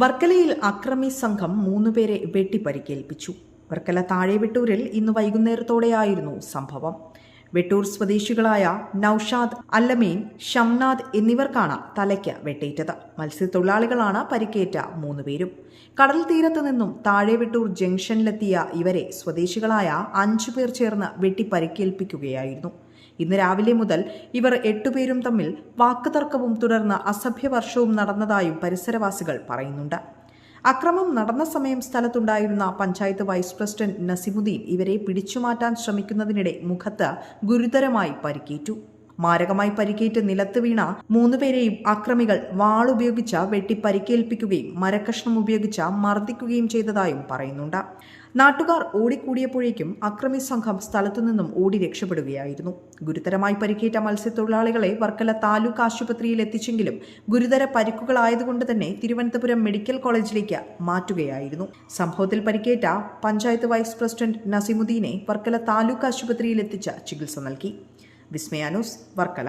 വർക്കലയിൽ അക്രമി സംഘം മൂന്നുപേരെ വെട്ടിപ്പരിക്കേൽപ്പിച്ചു. വർക്കല താഴെവെട്ടൂരിൽ ഇന്ന് വൈകുന്നേരത്തോടെയായിരുന്നു സംഭവം. വെട്ടൂർ സ്വദേശികളായ നൌഷാദ് അല്ലമീൻ ഷംനാദ് എന്നിവർക്കാണ് തലയ്ക്ക് വെട്ടേറ്റത്. മത്സ്യത്തൊഴിലാളികളാണ് പരിക്കേറ്റ മൂന്നുപേരും കടൽ തീരത്ത് നിന്നും താഴെവെട്ടൂർ ജംഗ്ഷനിലെത്തിയ ഇവരെ സ്വദേശികളായ അഞ്ചു പേർ ചേർന്ന് വെട്ടിപ്പരിക്കേൽപ്പിക്കുകയായിരുന്നു. ഇന്ന് രാവിലെ മുതൽ ഇവർ എട്ടുപേരും തമ്മിൽ വാക്കുതർക്കവും തുടർന്ന് അസഭ്യവർഷവും നടന്നതായും പരിസരവാസികൾ പറയുന്നുണ്ട്. അക്രമം നടന്ന സമയം സ്ഥലത്തുണ്ടായിരുന്ന പഞ്ചായത്ത് വൈസ് പ്രസിഡന്റ് നസിമുദ്ദീൻ ഇവരെ പിടിച്ചുമാറ്റാൻ ശ്രമിക്കുന്നതിനിടെ മുഖത്ത് ഗുരുതരമായി പരിക്കേറ്റു. മാരകമായി പരിക്കേറ്റ് നിലത്ത് വീണ മൂന്നുപേരെയും അക്രമികൾ വാളുപയോഗിച്ച വെട്ടി പരിക്കേൽപ്പിക്കുകയും മരക്കഷ്ണം ഉപയോഗിച്ച മർദ്ദിക്കുകയും ചെയ്തതായും പറയുന്നുണ്ട്. നാട്ടുകാർ ഓടിക്കൂടിയപ്പോഴേക്കും അക്രമി സംഘം സ്ഥലത്തു നിന്നും ഓടി രക്ഷപ്പെടുകയായിരുന്നു. ഗുരുതരമായി പരിക്കേറ്റ മത്സ്യത്തൊഴിലാളികളെ വർക്കല താലൂക്ക് ആശുപത്രിയിൽ എത്തിച്ചെങ്കിലും ഗുരുതര പരിക്കുകളായതുകൊണ്ട് തന്നെ തിരുവനന്തപുരം മെഡിക്കൽ കോളേജിലേക്ക് മാറ്റുകയായിരുന്നു. സംഭവത്തിൽ പരിക്കേറ്റ പഞ്ചായത്ത് വൈസ് പ്രസിഡന്റ് നസീമുദ്ദീനെ വർക്കല താലൂക്ക് ആശുപത്രിയിൽ എത്തിച്ച് ചികിത്സ നൽകി. വിസ്മയാനൂസ് വർക്കല